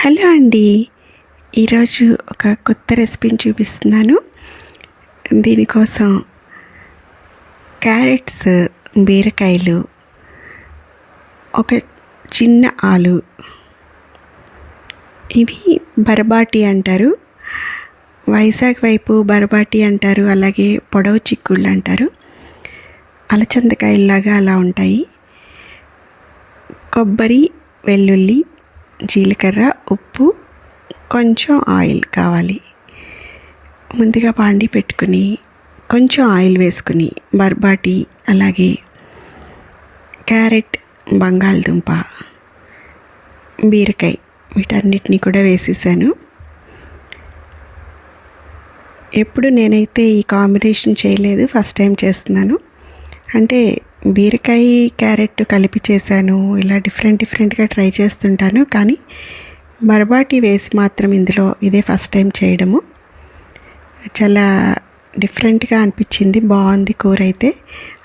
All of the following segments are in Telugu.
హలో అండి. ఈరోజు ఒక కొత్త రెసిపీని చూపిస్తున్నాను. దీనికోసం క్యారెట్స్ బీరకాయలు ఒక చిన్న ఆలు ఇవి బరబాటి అంటారు. వైజాగ్ వైపు బరబాటి అంటారు అలాగే పొడవు చిక్కుళ్ళు అంటారు. అలచందకాయల్లాగా అలా ఉంటాయి. కొబ్బరి వెల్లుల్లి జీలకర్ర ఉప్పు కొంచెం ఆయిల్ కావాలి. ముందుగా పాండి పెట్టుకుని కొంచెం ఆయిల్ వేసుకుని బర్బాటి అలాగే క్యారెట్ బంగాళదుంప బీరకాయ వీటన్నిటిని కూడా వేసేసాను. ఎప్పుడు నేనైతే ఈ కాంబినేషన్ చేయలేదు ఫస్ట్ టైం చేస్తున్నాను. అంటే బీరకాయ క్యారెట్ కలిపి చేశాను. ఇలా డిఫరెంట్ డిఫరెంట్గా ట్రై చేస్తుంటాను. కానీ మరబాటి వేసి మాత్రం ఇందులో ఇదే ఫస్ట్ టైం చేయడము. చాలా డిఫరెంట్గా అనిపించింది. బాగుంది కూర అయితే.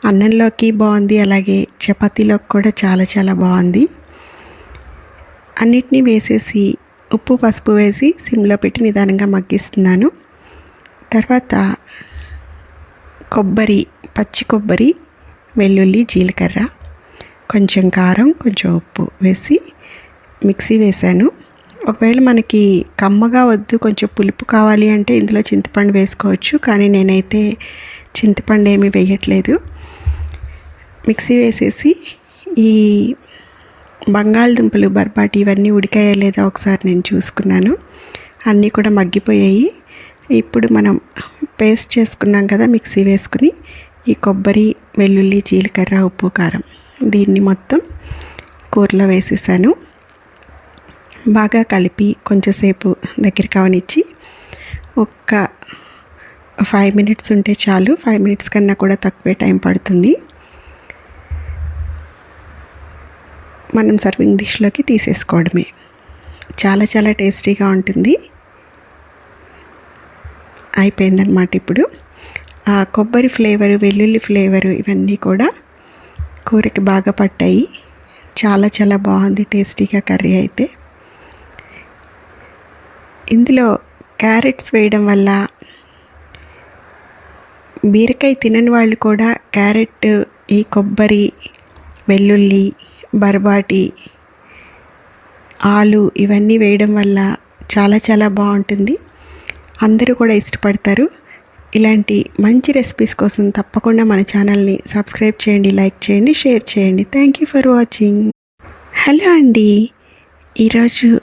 అన్నంలోకి బాగుంది. అలాగే చపాతీలోకి కూడా చాలా చాలా బాగుంది. అన్నిటినీ వేసేసి ఉప్పు పసుపు వేసి సిమ్లో పెట్టి నిదానంగా మగ్గిస్తున్నాను. తర్వాత కొబ్బరి పచ్చి కొబ్బరి వెల్లుల్లి జీలకర్ర కొంచెం కారం కొంచెం ఉప్పు వేసి మిక్సీ వేసాను ఒకవేళ మనకి కమ్మగా వద్దు కొంచెం పులుపు కావాలి అంటే ఇందులో చింతపండు వేసుకోవచ్చు. కానీ నేనైతే చింతపండు ఏమీ వేయట్లేదు. మిక్సీ వేసేసి ఈ బంగాళదుంపలు బర్బాటి ఇవన్నీ ఉడికాయా లేదా ఒకసారి నేను చూసుకున్నాను. అన్నీ కూడా మగ్గిపోయాయి. ఇప్పుడు మనం పేస్ట్ చేసుకున్నాం కదా మిక్సీ వేసుకుని ఈ కొబ్బరి వెల్లుల్లి జీలకర్ర ఉప్పు కారం. దీన్ని మొత్తం కూరలో వేసేసాను. బాగా కలిపి కొంచెంసేపు దగ్గర కావనిచ్చి ఒక్క ఫైవ్ మినిట్స్ ఉంటే చాలు. ఫైవ్ మినిట్స్ కన్నా కూడా తక్కువే టైం పడుతుంది. మనం సర్వింగ్ డిష్లోకి తీసేసుకోవడమే. చాలా చాలా టేస్టీగా ఉంటుంది. అయిపోయిందనమాట ఇప్పుడు. ఆ కొబ్బరి ఫ్లేవరు వెల్లుల్లి ఫ్లేవరు ఇవన్నీ కూడా కూరకి బాగా పట్టాయి. చాలా చాలా బాగుంది టేస్టీగా కర్రీ అయితే. ఇందులో క్యారెట్స్ వేయడం వల్ల బీరకాయ తినని వాళ్ళు కూడా క్యారెట్ ఈ కొబ్బరి వెల్లుల్లి బర్బాటి ఆలు ఇవన్నీ వేయడం వల్ల చాలా చాలా బాగుంటుంది. అందరూ కూడా ఇష్టపడతారు. ఇలాంటి మంచి రెసిపీస్ కోసం తప్పకుండా మన ఛానల్ని సబ్స్క్రైబ్ చేయండి లైక్ చేయండి షేర్ చేయండి. Thank you for watching hello అండి. ఈరోజు